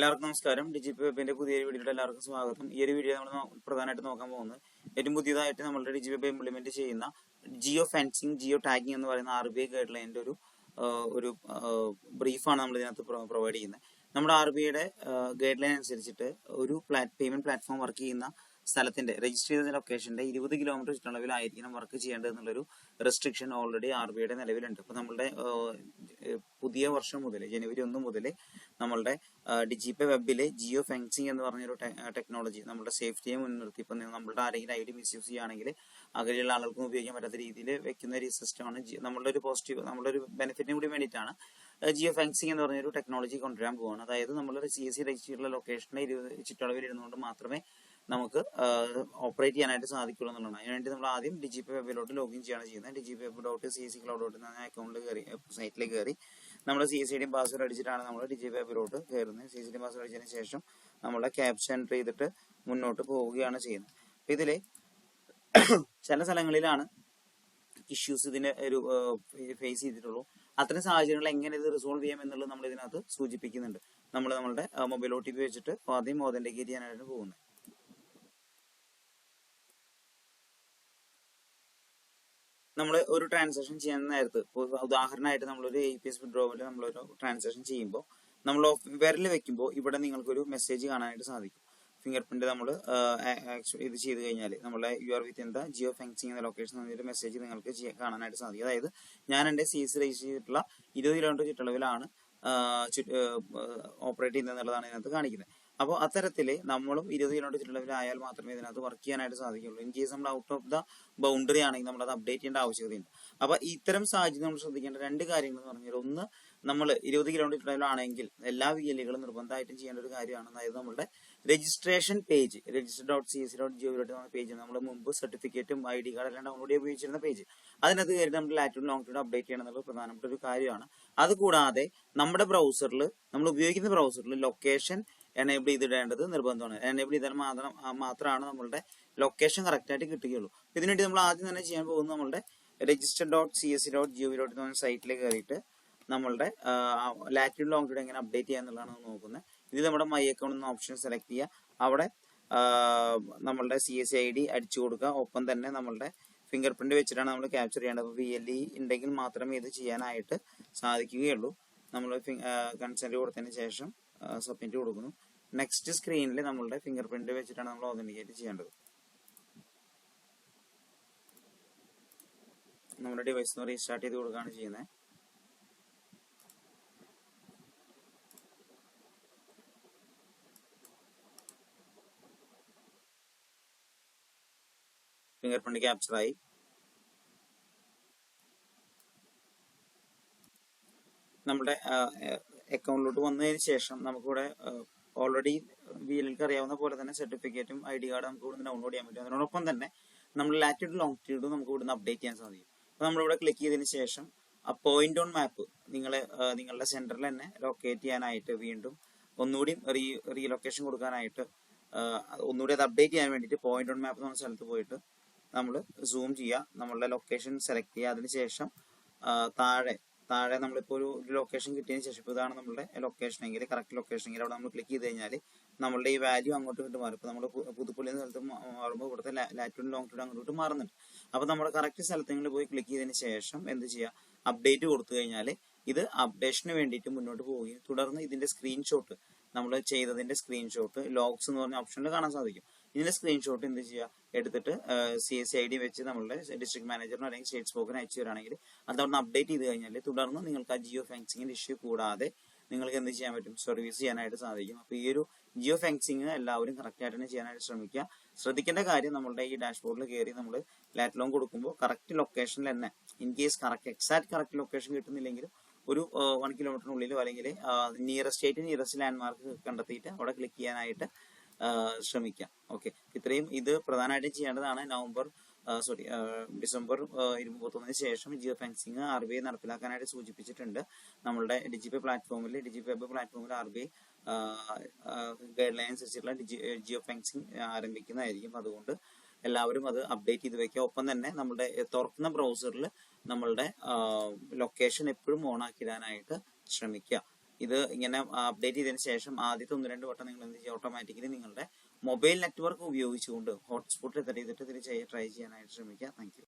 എല്ലാവർക്കും നമസ്കാരം. ഡിജിപി വെബിന്റെ പുതിയ വീഡിയോയുടെ എല്ലാവർക്കും സ്വാഗതം. ഈ ഒരു വീഡിയോ നമ്മൾ പ്രധാനമായിട്ട് നോക്കാൻ പോകുന്നത് ഏറ്റവും പുതിയതായിട്ട് നമ്മളുടെ ഡിജി വെബ് ഇംപ്ലിമെന്റ് ചെയ്യുന്ന ജിയോ ഫെൻസിങ് ജിയോ ടാഗിങ് എന്ന് പറയുന്ന ആർ ബി ഐ ഗൈഡ് ലൈനിന്റെ ഒരു ഒരു ബ്രീഫാണ് നമ്മൾ ഇതിനകത്ത് പ്രൊവൈഡ് ചെയ്യുന്നത്. നമ്മുടെ ആർ ബി ഐയുടെ ഗൈഡ് ലൈൻ അനുസരിച്ചിട്ട് ഒരു പ്ലാറ്റ് പേയ്മെന്റ് പ്ലാറ്റ്ഫോം വർക്ക് ചെയ്യുന്ന സ്ഥലത്തിന്റെ രജിസ്റ്റർ ചെയ്ത ലൊക്കേഷന്റെ ഇരുപത് കിലോമീറ്റർ ചുറ്റളവിലായിരിക്കണം വർക്ക് ചെയ്യേണ്ടത് എന്നുള്ളൊരു റെസ്ട്രിക്ഷൻ ഓൾറെഡി ആർ ബി ഐയുടെ നിലവിലുണ്ട്. അപ്പൊ നമ്മളുടെ പുതിയ വർഷം മുതൽ ജനുവരി ഒന്ന് മുതൽ നമ്മളുടെ ഡിജിപേ വെബിലെ ജിയോ ഫെൻസിങ് എന്ന് പറഞ്ഞൊരു ടെക്നോളജി നമ്മുടെ സേഫ്റ്റിയെ മുൻനിർത്തി. ഇപ്പം നമ്മളുടെ ആരെങ്കിലും ഐ ഡി മിസ്യൂസ് ചെയ്യുകയാണെങ്കിൽ അകലെയുള്ള ആളുകൾക്കും ഉപയോഗിക്കാൻ പറ്റാത്ത രീതിയിൽ വെക്കുന്ന ഒരു സിസ്റ്റമാണ് നമ്മളുടെ ഒരു പോസിറ്റീവ് നമ്മളുടെ ഒരു ബെനിഫിറ്റിന് കൂടി വേണ്ടിയിട്ടാണ് ജിയോ ഫെൻസിങ് എന്ന് പറഞ്ഞൊരു ടെക്നോളജി കൊണ്ടുവരാൻ പോവാണ്. അതായത് നമ്മളൊരു സി എസ് സി രജിസ്റ്റർ ചെയ്തിട്ടുള്ള ലൊക്കേഷനിൽ ഇരുപത് ചുറ്റളവിൽ ഇരുന്നുകൊണ്ട് മാത്രമേ നമുക്ക് ഓപ്പറേറ്റ് ചെയ്യാനായിട്ട് സാധിക്കുള്ളൂ എന്നുള്ളതാണ്. അതിനുവേണ്ടി നമ്മൾ ആദ്യം ഡിജിപി വെബിലോട്ട് ലോഗിൻ ചെയ്യാണ് ചെയ്യുന്നത്. DGP web dot C C cloud dot എന്ന അക്കൗണ്ടിൽ കയറി സൈറ്റിൽ കയറി നമ്മൾ സി സി ഡിയും പാസ്വേഡ് അടിച്ചിട്ടാണ് നമ്മൾ ഡിജി വെബിലോട്ട് കയറുന്നത്. സി എസ് ഡി പാസ്വേഡ് അടിച്ചതിന് ശേഷം നമ്മളെ ക്യാപ്ഷൻ എന്റർ ചെയ്തിട്ട് മുന്നോട്ട് പോവുകയാണ് ചെയ്യുന്നത്. ഇതിൽ ചില സ്ഥലങ്ങളിലാണ് ഇഷ്യൂസ് ഇതിന് ഒരു ഫേസ് ചെയ്തിട്ടുള്ളൂ. അത്തരം സാഹചര്യങ്ങൾ എങ്ങനെ ഇത് റിസോൾവ് ചെയ്യാം എന്നുള്ളത് നമ്മൾ ഇതിനകത്ത് സൂചിപ്പിക്കുന്നുണ്ട്. നമ്മൾ നമ്മുടെ മൊബൈൽ ഒ ടി പി വെച്ചിട്ട് ആദ്യം ഓതന്റിക്കേറ്റ് ചെയ്യാനായിട്ട് പോകുന്നത്. നമ്മൾ ഒരു ട്രാൻസാക്ഷൻ ചെയ്യുന്ന നേരത്ത് ഉദാഹരണമായിട്ട് നമ്മളൊരു എ പി എസ് വിഡ്രോവൽ നമ്മളൊരു ട്രാൻസാക്ഷൻ ചെയ്യുമ്പോൾ നമ്മൾ വിരൽ വെക്കുമ്പോൾ ഇവിടെ നിങ്ങൾക്കൊരു മെസ്സേജ് കാണാനായിട്ട് സാധിക്കും. ഫിംഗർ പ്രിന്റ് നമ്മൾ ഇത് ചെയ്ത് കഴിഞ്ഞാൽ നമ്മളെ യു ആർ വിത്ത് എന്താ ജിയോ ഫെൻസിങ് എന്ന ലൊക്കേഷൻ എന്നൊരു മെസ്സേജ് നിങ്ങൾക്ക് കാണാനായിട്ട് സാധിക്കും. അതായത് ഞാൻ എന്റെ സി എസ് രജിസ്റ്റർ ചെയ്തിട്ടുള്ള ഇരുപത് കിലോമീറ്റർ ചുറ്റളവിലാണ് ഓപ്പറേറ്റ് ചെയ്യുന്നത് എന്നുള്ളതാണ് ഇതിനകത്ത് കാണിക്കുന്നത്. അപ്പോൾ അത്തരത്തിൽ നമ്മളും ഇരുപത് കിലോമീറ്റർ ചുറ്റളവിലായാൽ മാത്രമേ ഇതിനകത്ത് വർക്ക് ചെയ്യാനായിട്ട് സാധിക്കുള്ളൂ ഇൻ കേസ് നമ്മൾ ഔട്ട് ഓഫ് ദ ബൗണ്ടറി ആണെങ്കിൽ നമ്മൾ അത് അപ്ഡേറ്റ് ചെയ്യേണ്ട ആവശ്യകതയുണ്ട്. അപ്പൊ ഇത്തരം സാഹചര്യം നമ്മൾ ശ്രദ്ധിക്കേണ്ട രണ്ട് കാര്യങ്ങൾ എന്ന് പറഞ്ഞാൽ ഒന്ന് നമ്മൾ ഇരുപത് കിലോമീറ്റർ ചുറ്റളവിലാണെങ്കിൽ എല്ലാ വി എല്ലുകളും നിർബന്ധമായിട്ടും ചെയ്യേണ്ട ഒരു കാര്യമാണ്. അതായത് നമ്മുടെ registration page register dot C S dot GO dot എന്ന പേജ് നമ്മൾ മുമ്പ് സർട്ടിഫിക്കറ്റും ഐ ഡി കാർഡ് എല്ലാം ഡൗൺലോഡ് ഉപയോഗിച്ചിരുന്ന പേജ് അതിനകത്ത് കയറി നമ്മൾ ലോങ് ടൂൺ അപ്ഡേറ്റ് ചെയ്യണം എന്നുള്ളത് പ്രധാനപ്പെട്ട ഒരു കാര്യമാണ്. അതുകൂടാതെ നമ്മുടെ ബ്രൗസറിൽ നമ്മൾ ഉപയോഗിക്കുന്ന ബ്രൗസറിൽ ലൊക്കേഷൻ എനേബിൾ ചെയ്തിടേണ്ടത് നിർബന്ധമാണ്. എനേബിൾ ചെയ്താൽ മാത്രം മാത്രമാണ് നമ്മളുടെ ലൊക്കേഷൻ കറക്റ്റ് ആയിട്ട് കിട്ടുകയുള്ളൂ. ഇതിനുവേണ്ടി നമ്മൾ ആദ്യം തന്നെ ചെയ്യാൻ പോകുന്നത് നമ്മളുടെ register dot C S C dot GO dot എന്ന സൈറ്റിലേക്ക് കയറിയിട്ട് നമ്മളുടെ ലാറ്റിൻ ലോങ് ടൂൺ എങ്ങനെ അപ്ഡേറ്റ് നമ്മൾ നോക്കുന്നത്. ഇത് നമ്മുടെ മൈ അക്കൗണ്ട് എന്ന ഓപ്ഷൻ സെലക്ട് ചെയ്യുക. അവിടെ നമ്മളുടെ സി എസ് ഐ ഡി അടിച്ചു കൊടുക്കുക. ഒപ്പം തന്നെ നമ്മളുടെ ഫിംഗർ പ്രിന്റ് വെച്ചിട്ടാണ് നമ്മൾ ക്യാപ്ചർ ചെയ്യേണ്ടത്. അപ്പോൾ വി എൽ ഇ ഉണ്ടെങ്കിൽ മാത്രമേ ഇത് ചെയ്യാനായിട്ട് സാധിക്കുകയുള്ളൂ. നമ്മൾ കൺസെന്റ് കൊടുത്തതിന് ശേഷം സബ്മിറ്റ് കൊടുക്കുന്നു. നെക്സ്റ്റ് സ്ക്രീനിൽ നമ്മളുടെ ഫിംഗർ പ്രിന്റ് വെച്ചിട്ടാണ് നമ്മൾ ഓതന്റിക്കേറ്റ് ചെയ്യേണ്ടത്. നമ്മുടെ ഡിവൈസ് റീസ്റ്റാർട്ട് ചെയ്ത് കൊടുക്കുകയാണ് ചെയ്യുന്നത്. ഫിംഗർ പ്രിന്റ് ക്യാപ്ചർ നമ്മുടെ അക്കൗണ്ടിലോട്ട് വന്നതിന് ശേഷം നമുക്കിവിടെ ഓൾറെഡി വി എല്ലിക്ക് അറിയാവുന്ന പോലെ തന്നെ സർട്ടിഫിക്കറ്റും ഐ ഡി കാർഡ് നമുക്ക് ഇവിടുന്ന് ഡൗൺലോഡ് ചെയ്യാൻ പറ്റും. അതിനോടൊപ്പം തന്നെ നമ്മൾ ലാറ്റിറ്റ്യൂഡ് ലോങ് ട്യൂഡും നമുക്ക് ഇവിടുന്ന് അപ്ഡേറ്റ് ചെയ്യാൻ സാധിക്കും. അപ്പോൾ നമ്മളിവിടെ ക്ലിക്ക് ചെയ്തതിന് ശേഷം ആ പോയിന്റ് ഓൺ മാപ്പ് നിങ്ങളെ നിങ്ങളുടെ സെന്ററിൽ തന്നെ ലൊക്കേറ്റ് ചെയ്യാനായിട്ട് വീണ്ടും ഒന്നുകൂടി റീ റീലൊക്കേഷൻ കൊടുക്കാനായിട്ട് ഒന്നുകൂടി അത് അപ്ഡേറ്റ് ചെയ്യാൻ വേണ്ടിയിട്ട് പോയിന്റ് ഓൺ മാപ്പ് എന്ന സ്ഥലത്ത് പോയിട്ട് നമ്മൾ സൂം ചെയ്യുക നമ്മളുടെ ലൊക്കേഷൻ സെലക്ട് ചെയ്യുക അതിനുശേഷം താഴെ താഴെ നമ്മളിപ്പോൾ ഒരു ലൊക്കേഷൻ കിട്ടിയതിന് ശേഷം ഇപ്പോൾ ഇതാണ് നമ്മുടെ ലൊക്കേഷൻ എങ്കിൽ കറക്റ്റ് ലൊക്കേഷൻ എങ്കിൽ അവിടെ നമ്മൾ ക്ലിക്ക് ചെയ്ത് കഴിഞ്ഞാൽ നമ്മളുടെ ഈ വാല്യൂ അങ്ങോട്ട് ഇങ്ങോട്ട് മാറും. ഇപ്പോൾ നമ്മൾ പുതുപ്പള്ളി സ്ഥലത്ത് മാറുമ്പോൾ ഇവിടുത്തെ ലാറ്റിറ്റ്യൂഡ് ലോങ് ട്യൂഡ് അങ്ങോട്ട് മാറുന്നുണ്ട്. അപ്പോൾ നമ്മുടെ കറക്റ്റ് സ്ഥലത്തെങ്കിലും പോയി ക്ലിക്ക് ചെയ്തതിന് ശേഷം എന്ത് ചെയ്യുക അപ്ഡേറ്റ് കൊടുത്തു കഴിഞ്ഞാൽ ഇത് അപ്ഡേഷന് വേണ്ടിയിട്ട് മുന്നോട്ട് പോവുകയും തുടർന്ന് ഇതിന്റെ സ്ക്രീൻഷോട്ട് നമ്മൾ ചെയ്തതിന്റെ സ്ക്രീൻഷോട്ട് ലോഗ്സ് എന്ന് പറഞ്ഞ ഓപ്ഷനിൽ കാണാൻ സാധിക്കും. ഇതിന്റെ സ്ക്രീൻഷോട്ട് എന്ത് ചെയ്യുക? എടുത്തിട്ട് സി എസ് ഐ ഡി വെച്ച് നമ്മളുടെ ഡിസ്ട്രിക്ട് മാനേജറിനോ അല്ലെങ്കിൽ സ്റ്റേറ്റ് സ്പോക്കിന് അയച്ചു തരാണെങ്കിൽ അതവിടുന്ന് അപ്ഡേറ്റ് ചെയ്ത് കഴിഞ്ഞാൽ തുടർന്ന് നിങ്ങൾക്ക് ആ ജിയോ ഫെൻസിങ്ങിന്റെ ഇഷ്യൂ കൂടാതെ നിങ്ങൾക്ക് എന്ത് ചെയ്യാൻ പറ്റും? സർവീസ് ചെയ്യാനായിട്ട് സാധിക്കും. അപ്പൊ ഈ ഒരു ജിയോ ഫെൻസിങ് എല്ലാവരും കറക്റ്റ് ആയിട്ട് തന്നെ ചെയ്യാനായിട്ട് ശ്രമിക്കുക. ശ്രദ്ധിക്കേണ്ട കാര്യം നമ്മുടെ ഈ ഡാഷ്ബോർഡിൽ കയറി നമ്മൾ ലാറ്റ് ലോൺ കൊടുക്കുമ്പോൾ കറക്റ്റ് ലൊക്കേഷനിൽ തന്നെ in case correct exact correct location കിട്ടുന്നില്ലെങ്കിലും ഒരു വൺ കിലോമീറ്ററിനുള്ളിലോ അല്ലെങ്കിൽ നിയറസ്റ്റ് ആയിട്ട് നിയറസ്റ്റ് ലാൻഡ്മാർക്ക് കണ്ടെത്തിയിട്ട് അവിടെ ക്ലിക്ക് ചെയ്യാനായിട്ട് ശ്രമിക്കാം. ഓക്കെ. ഇത്രയും ഇത് പ്രധാനമായിട്ടും ചെയ്യേണ്ടതാണ് നവംബർ സോറി ഡിസംബർ ഇരുപത്തൊന്നിന് ശേഷം geofencing R B I നടപ്പിലാക്കാനായിട്ട് സൂചിപ്പിച്ചിട്ടുണ്ട്. നമ്മളുടെ ഡിജിപേ പ്ലാറ്റ്ഫോമിൽ ഡിജി വെബ് പ്ലാറ്റ്ഫോമിൽ R B I guideline അനുസരിച്ചുള്ള ഡിജി ജിയോ ഫെൻസിങ് ആരംഭിക്കുന്നതായിരിക്കും. അതുകൊണ്ട് എല്ലാവരും അത് അപ്ഡേറ്റ് ചെയ്ത് വെക്കുക. ഒപ്പം തന്നെ നമ്മുടെ തുറക്കുന്ന ബ്രൗസറിൽ നമ്മളുടെ ലൊക്കേഷൻ എപ്പോഴും ഓൺ ആക്കിയിടാനായിട്ട് ശ്രമിക്കുക. ഇത് ഇങ്ങനെ അപ്ഡേറ്റ് ചെയ്തതിന് ശേഷം ആദ്യത്തെ ഒന്ന് രണ്ട് വട്ടം നിങ്ങൾ എന്ത് ചെയ്യുക ഓട്ടോമാറ്റിക്കലി നിങ്ങളുടെ മൊബൈൽ നെറ്റ്വർക്ക് ഉപയോഗിച്ചുകൊണ്ട് ഹോട്ട്സ്പോട്ട് എത്ര ചെയ്തിട്ട് ഇതിൽ ട്രൈ ചെയ്യാനായിട്ട് ശ്രമിക്കുക. താങ്ക്